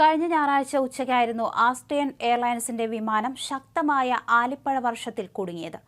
കഴിഞ്ഞ ഞായറാഴ്ച ഉച്ചയ്ക്കായിരുന്നു ആസ്ട്രിയൻ എയർലൈൻസിന്റെ വിമാനം ശക്തമായ ആലിപ്പഴ വർഷത്തിൽ കുടുങ്ങിയത്.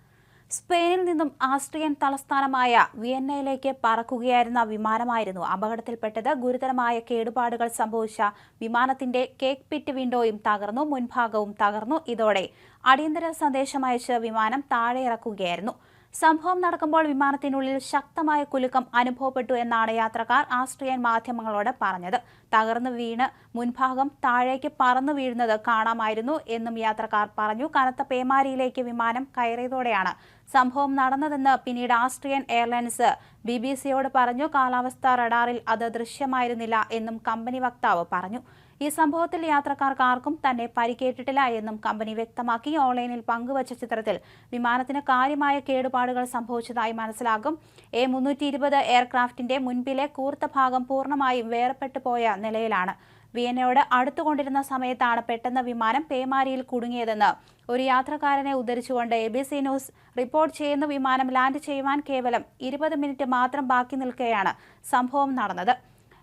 സ്പെയിനിൽ നിന്നും ആസ്ട്രിയൻ തലസ്ഥാനമായ വിയന്നയിലേക്ക് പറക്കുകയായിരുന്ന വിമാനമായിരുന്നു അപകടത്തിൽപ്പെട്ടത്. ഗുരുതരമായ കേടുപാടുകൾ സംഭവിച്ച വിമാനത്തിന്റെ കേക്ക് പിറ്റ് വിൻഡോയും തകർന്നു മുൻഭാഗവും തകർന്നു. ഇതോടെ അടിയന്തര സന്ദേശം വിമാനം താഴെ ഇറക്കുകയായിരുന്നു. സംഭവം നടക്കുമ്പോൾ വിമാനത്തിനുള്ളിൽ ശക്തമായ കുലുക്കം അനുഭവപ്പെട്ടു എന്നാണ് യാത്രക്കാർ ആസ്ട്രിയൻ മാധ്യമങ്ങളോട് പറഞ്ഞത്. തകർന്നു വീണ് മുൻഭാഗം താഴേക്ക് പറന്നു വീഴുന്നത് കാണാമായിരുന്നു എന്നും യാത്രക്കാർ പറഞ്ഞു. കനത്ത പേമാരിയിലേക്ക് വിമാനം കയറിയതോടെയാണ് സംഭവം നടന്നതെന്ന് പിന്നീട് ആസ്ട്രിയൻ എയർലൈൻസ് ബി ബി സിയോട് പറഞ്ഞു. കാലാവസ്ഥാ റഡാറിൽ അത് ദൃശ്യമായിരുന്നില്ല എന്നും കമ്പനി വക്താവ് പറഞ്ഞു. ഈ സംഭവത്തിൽ യാത്രക്കാർക്ക് ആർക്കും തന്നെ പരിക്കേറ്റിട്ടില്ല എന്നും കമ്പനി വ്യക്തമാക്കി. ഓൺലൈനിൽ പങ്കുവച്ച ചിത്രത്തിൽ വിമാനത്തിന് കാര്യമായ കേടുപാടുകൾ സംഭവിച്ചതായി മനസ്സിലാകും. എ മുന്നൂറ്റി ഇരുപത് എയർക്രാഫ്റ്റിന്റെ മുൻപിലെ കൂർത്ത ഭാഗം പൂർണമായും വേർപെട്ടു പോയ നിലയിലാണ്. വിയന്നയോട് അടുത്തുകൊണ്ടിരുന്ന സമയത്താണ് പെട്ടെന്ന് വിമാനം പേമാരിയിൽ കുടുങ്ങിയതെന്ന്. ഒരു യാത്രക്കാരനെ ഉദ്ധരിച്ചുകൊണ്ട് A B C news report ചെയ്യുന്ന വിമാനം ലാൻഡ് ചെയ്യുവാൻ കേവലം ഇരുപത് മിനിറ്റ് മാത്രം ബാക്കി നിൽക്കെയാണ് സംഭവം നടന്നത്.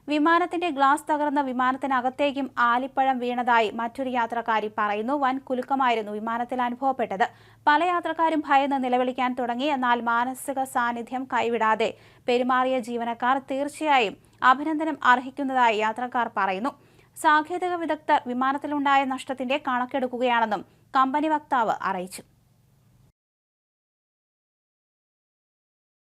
വിമാനത്തിന്റെ ഗ്ലാസ് തകർന്ന വിമാനത്തിനകത്തേക്കും ആലിപ്പഴം വീണതായി മറ്റൊരു യാത്രക്കാരി പറയുന്നു. വൻ കുലുക്കമായിരുന്നു വിമാനത്തിൽ അനുഭവപ്പെട്ടത്. പല യാത്രക്കാരും ഭയന്ന് നിലവിളിക്കാൻ തുടങ്ങി. എന്നാൽ മാനസിക സാന്നിധ്യം കൈവിടാതെ പെരുമാറിയ ജീവനക്കാർ തീർച്ചയായും അഭിനന്ദനം അർഹിക്കുന്നതായി യാത്രക്കാർ പറയുന്നു. സാങ്കേതിക വിദഗ്ധർ വിമാനത്തിലുണ്ടായ നഷ്ടത്തിന്റെ കണക്കെടുക്കുകയാണെന്നും കമ്പനി വക്താവ് അറിയിച്ചു